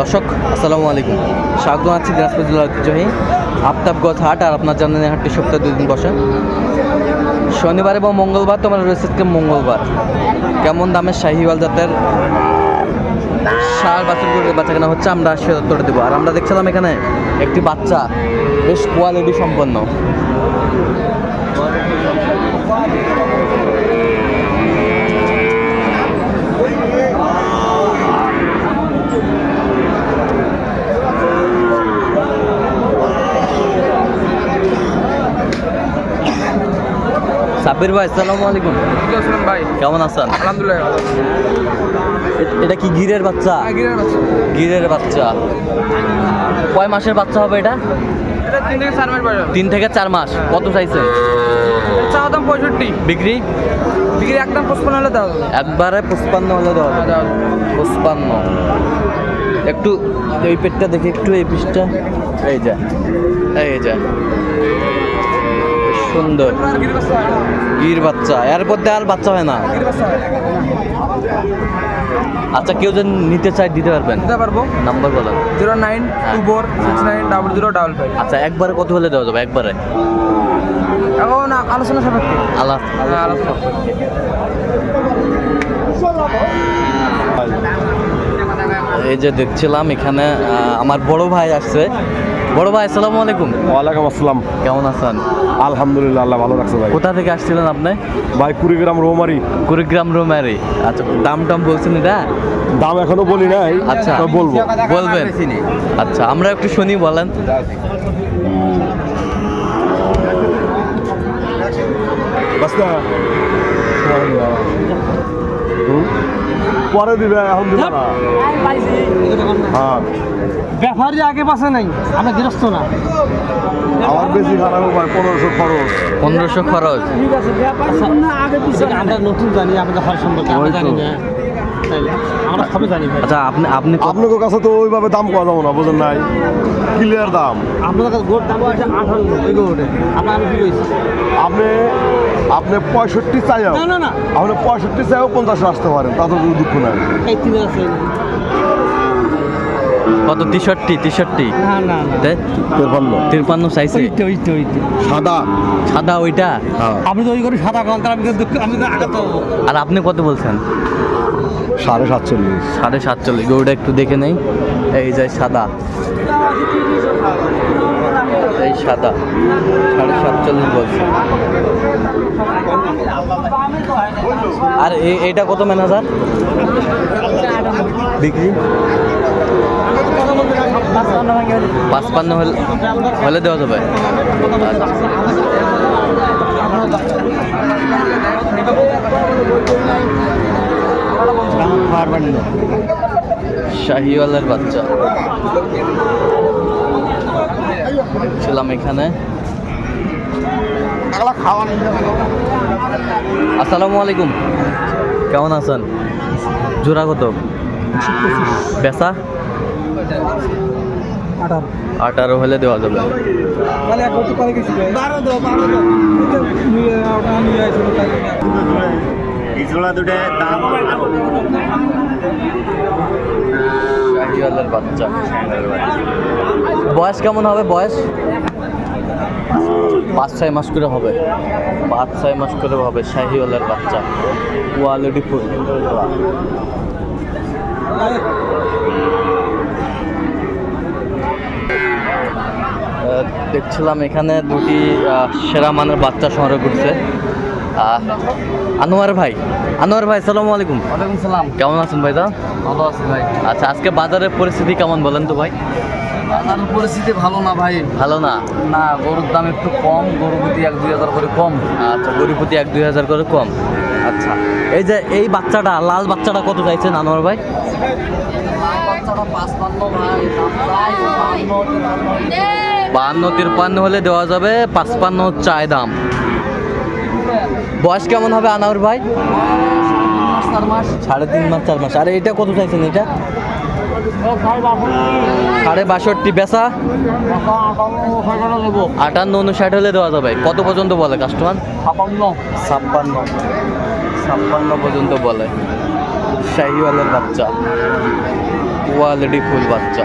দর্শক, আসসালামু আলাইকুম। স্বাগত আছি দিনাজপুর জেলার ঐতিহ্যবাহী আফতাবগঞ্জ হাট আর আপনার জানেন হাটটি সপ্তাহে দুই দিন বসে। শনিবার এবং মঙ্গলবার তোমার রয়েছে মঙ্গলবার। কেমন দামের শাহিওয়াল জাতের সার বাছুর করে বাচ্চা কেনা হচ্ছে আমরা সে উত্তরটা দেবো। আর আমরা দেখছিলাম এখানে একটি বাচ্চা, বেশ কোয়ালিটি সম্পন্ন। সাব্বির ভাই আসসালামু আলাইকুম। ভাই? কেমন আছেন? আলহামদুলিল্লাহ এটা কি গিরের বাচ্চা? হ্যাঁ, গিরার বাচ্চা। গিরের বাচ্চা। কয় মাসের বাচ্চা হবে এটা? এটা তিন থেকে চার মাস বয়স তিন থেকে চার মাস। কত চাইছে? চা দাম পঁয়ষট্টি। বিক্রি? বিক্রি একদম পঁচপন্ন হলে দাও একবারে পঁচপান্ন হলে দাও হ্যাঁ, পঁচপান্ন। একটু এই পেটটা দেখে একটু এই পিসটা। এই যা। এই যা। সুন্দর। গির বাচ্চা। এর মধ্যে আর বাচ্চা হয় না? আচ্ছা কেউ যদি নিতে চায় দিতে পারবেন। দিতে পারব। নাম্বার বলেন zero nine two four six nine double zero double five. আচ্ছা একবারে কত হলে দেওয়া যাবে? একবারে। এখন আলোচনা সাপেক্ষে। হ্যাঁ, আলোচনা এই যে দেখছিলাম এখানে আমার বড় ভাই আসছে। বড় ভাই আসসালামু আলাইকুম। ওয়ালাইকুম আসসালাম। কেমন আছেন? আলহামদুলিল্লাহ আল্লাহ ভালো রাখছে ভাই। কোথা থেকে আসছিলেন আপনি? ভাই কুড়িগ্রাম রোমারি। কুড়িগ্রাম রোমারি। আচ্ছা দাম টাম বলছেন এটা? দাম এখনও বলি নাই আচ্ছা বলব। বলবেন। আচ্ছা আমরা একটু শুনি বলেন। বাস্তা। পরে দিবে এখন দিবে না। হ্যাঁ। ব্যাপারী আগে পাশে নাই আমরা গৃহস্থ না। আমার বেশি খারাপ ভাই পনেরোশো খরচ। পনেরোশো খরচ? ঠিক আছে ব্যাপারী না আগে পিছনে। আমরা নতুন জানি আমাদের ঘর সম্পর্কে আমরা জানি না। আমরা সবই জানি আচ্ছা আপনি আপনি আপনাদের কাছে তো ওইভাবে দাম যাব না বোঝেন নাই। ক্লিয়ার দাম। আপনাদের কাছে গোট দাম আছে আঠারো আপনার আপনি আপনি পঁয়ষট্টি চাইও। না না না। আপনি পঁয়ষট্টি চাইও পঞ্চাশে আসতে পারেন তাতে কোনো দুঃখ নাই। কত? তেষট্টি তেষট্টি। না না না। তেরপান্ন। তিরপান্ন চাইছে? ওইটা ওইটা ওইটা। সাদা। সাদা ওইটা? হ্যাঁ। আপনি তো ওই করে সাদা কল আমি আমি আর আপনি কত বলছেন? সাড়ে সাতচল্লিশ। সাড়ে সাতচল্লিশ। গরুটা একটু দেখে নেই। এই যে সাদা। এই সাদা সাড়ে সাতচল্লিশ বলছে আর এ- এইটা কত ম্যানেজার? বিক্রি পাঁচপান্ন হলে হলে দেওয়া যাবে। শাহিওয়ালের বাচ্চা। ছিলাম এখানে আসসালামু আলাইকুম কেমন আছেন জোড়া কত বেচা আঠারো হলে দেওয়া যাবে পরে শাহিওয়ালের বাচ্চা। বয়স কেমন হবে, বয়স? পাঁচ, ছয় মাস করে হবে। পাঁচ, ছয় মাস করে হবে শাহিওয়ালের বাচ্চা। Quality full. দেখছিলাম এখানে দুটি সেরা মানের বাচ্চা সংগ্রহ করছে। আনোয়ার ভাই আনোয়ার ভাই সালামু আলাইকুম। ওয়ালাইকুম সালাম। কেমন আছেন ভাই দা ভালো আছি ভাই। আচ্ছা আজকে বাজারের পরিস্থিতি কেমন বলেন তো ভাই? বাজার পরিস্থিতি ভালো না ভাই। ভালো না? না গরুর দাম একটু কম গরু প্রতি এক দুই হাজার করে কম। আচ্ছা গরিব প্রতি এক দুই হাজার করে কম। আচ্ছা এই যে এই বাচ্চাটা লাল বাচ্চাটা কত চাইছেন আনোয়ার ভাই? বাহান্ন তিরপান্ন হলে দেওয়া যাবে পাঁচপান্ন চায় দাম। বয়স কেমন হবে আনোয়ার ভাই? মাস? সাড়ে তিন মাস চার মাস। আর এটা কত চাইছেন এটা? সাড়ে বাষট্টি বেচা? আটান্ন উনষাট হলে দেওয়া যাবে। কত পর্যন্ত বলে কাস্টমার? ছাপান্ন। ছাপ্পান্ন। ছাপ্পান্ন পর্যন্ত বলে। শাহিওয়ালের বাচ্চা। কোয়ালিটি ফুল বাচ্চা।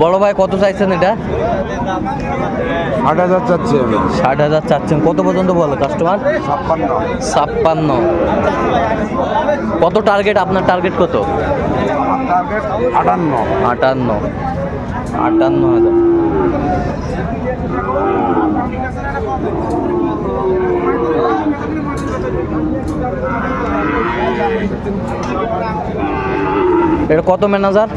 বড় ভাই কত চাইছেন এটা? আট হাজার চাচ্ছে আমি। ষাট হাজার চাচ্ছেন। কত পর্যন্ত বলো কাস্টমার ছাপ্পান্ন। ছাপ্পান্ন। কত টার্গেট আপনার টার্গেট কত? আটান্ন। আটান্ন। আটান্ন হাজার। এটা কত ম্যানেজার?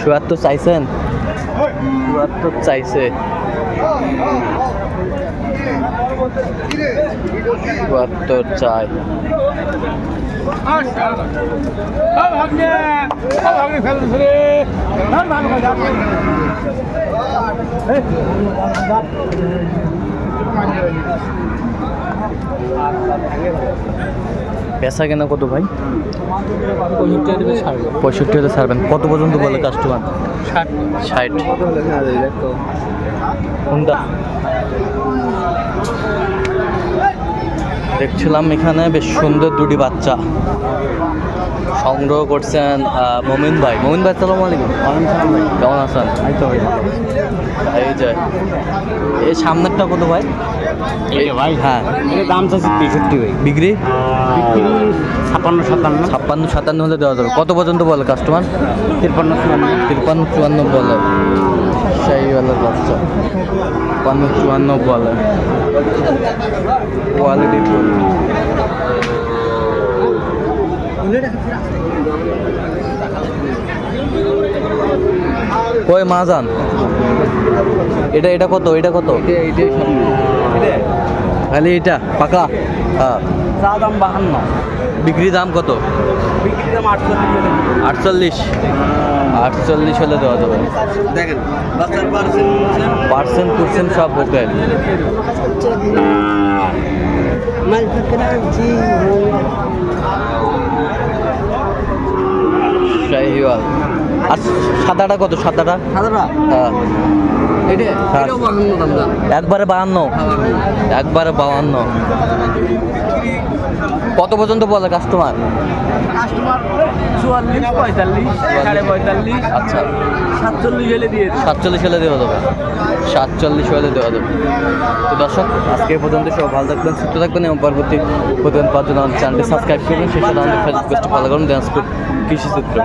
চুয়াত্তর চাইছেন? চুয়াত্তর চাইছে। চুয়াত্তর চাই। পেশা কেনা কত ভাই? পঁয়ষট্টি হাজার ছাড়বেন। কত পর্যন্ত বলে কাস্টমার ষাট। ষাট। কোনটা? দেখছিলাম এখানে বেশ সুন্দর দুটি বাচ্চা। সংগ্রহ করছেন মমিন ভাই। মমিন ভাই সালাম আলাইকুম। কেমন আছেন? এই যে। এই সামনেরটা কত ভাই? ভাই হ্যাঁ। দাম চাচ্ছি তেষট্টি ভাই। বিক্রি? ছাপ্পান্ন সাতান্ন। ছাপ্পান্ন সাতান্ন হলে দেওয়া যাবে। কত পর্যন্ত বলে কাস্টমার তিরপান্ন চুয়ান্ন। তিরপান্ন চুয়ান্ন বলে। বাচ্চা। তিপ্পান্ন চুয়ান্ন বলে। কোয়ালিটি কই মাজান এটা এটা কত? এটা কত? খালি এটা পাকা হ্যাঁ। চা দাম বাহান্ন। বিক্রি দাম কত? বিক্রি দাম আটচল্লিশ আটচল্লিশ? আটচল্লিশ হলে দেওয়া যাবে। দেখেন পার্সেন্ট পার্সেন্ট সব ওকে শাহিওয়াল। আর সাদাটা কত? সাদাটা? সাদাটা? হ্যাঁ। হ্যাঁ। একবারে বাহান্ন? একবারে বাহান্ন। কত পর্যন্ত বলে কাস্টমার আচ্ছা। সাতচল্লিশ হলে দিয়ে সাতচল্লিশ হলে দেওয়া যাবে। সাতচল্লিশ হলে দেওয়া যাবে। তো দর্শক আজকে পর্যন্ত সব ভালো থাকবেন সুস্থ থাকবেন এবং পরবর্তী প্রতিদিন পাঁচজন চ্যানেলটি সাবস্ক্রাইব করবেন। সেই সাথে আমাদের ফেসবুক পেজটি ফলো করুন। দিনাজপুর কৃষি চিত্র